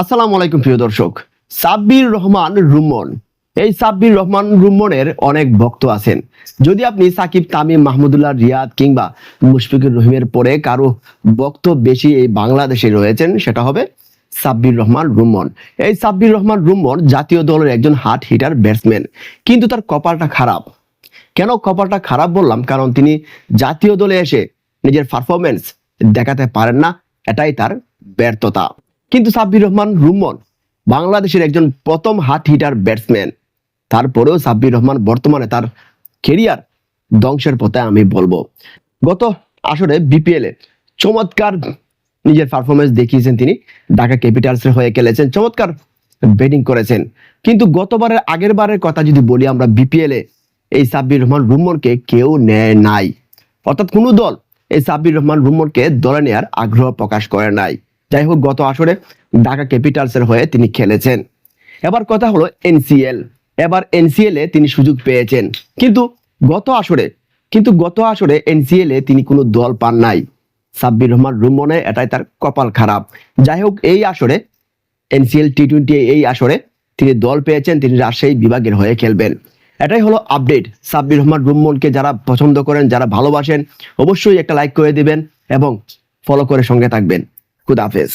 আসসালামু আলাইকুম প্রিয় দর্শক। সাব্বির রহমান রুম্মন এই সাব্বির রহমান রুম্মনের অনেক ভক্ত আছেন। যদি আপনি সাকিব, তামিম, মাহমুদুল্লাহ, রিয়াদ কিংবা মুশফিকুর রহিমের পরে কারও ভক্ত বেশি এই বাংলাদেশে রয়েছেন, সেটা হবে সাব্বির রহমান রুম্মন এই সাব্বির রহমান রুম্মন জাতীয় দলের একজন হার্ট হিটার ব্যাটসম্যান। কিন্তু তার কপালটা খারাপ। কেন কপালটা খারাপ বললাম? কারণ তিনি জাতীয় দলে এসে নিজের পারফরমেন্স দেখাতে পারেন না। এটাই তার ব্যর্থতা। কিন্তু সাব্বির রহমান রুম্মন বাংলাদেশের একজন প্রথম হার্ট হিটার ব্যাটসম্যান। তারপরেও সাব্বির রহমান বর্তমানে তার কেরিয়ার ধ্বংসের পথে আমি বলব। গত আসরে বিপিএল এ চমৎকার নিজের পারফরমেন্স দেখিয়েছেন তিনি। ঢাকা ক্যাপিটালসের হয়ে খেলেছেন, চমৎকার ব্যাটিং করেছেন। কিন্তু গতবারের আগের বারের কথা যদি বলি আমরা বিপিএল এ, এই সাব্বির রহমান রুম্মনকে কেউ নেয় নাই। অর্থাৎ কোনো দল এই সাব্বির রহমান রুম্মনকে দলে নেয়ার আগ্রহ প্রকাশ করে নাই। যাই হোক গত আসরে ঢাকা ক্যাপিটালসের হয়ে তিনি খেলেছেন। এবার কথা হলো এনসিএল। এবার এনসিএল এ তিনি সুযোগ পেয়েছেন। কিন্তু গত আসরে, কিন্তু গত আসরে এনসিএল এ তিনি কোনো দল পান নাই। সাব্বির রহমান রুম্মনে এটাই তার কপাল খারাপ। যাই হোক এই আসরে, এনসিএল টি টোয়েন্টি এই আসরে তিনি দল পেয়েছেন, তিনি রাজশাহী বিভাগের হয়ে খেলবেন। এটাই হলো আপডেট। সাব্বির রহমান রুম্মনকে যারা পছন্দ করেন, যারা ভালোবাসেন, অবশ্যই একটা লাইক করে দিবেন এবং ফলো করে সঙ্গে থাকবেন। খুদাহাফেজ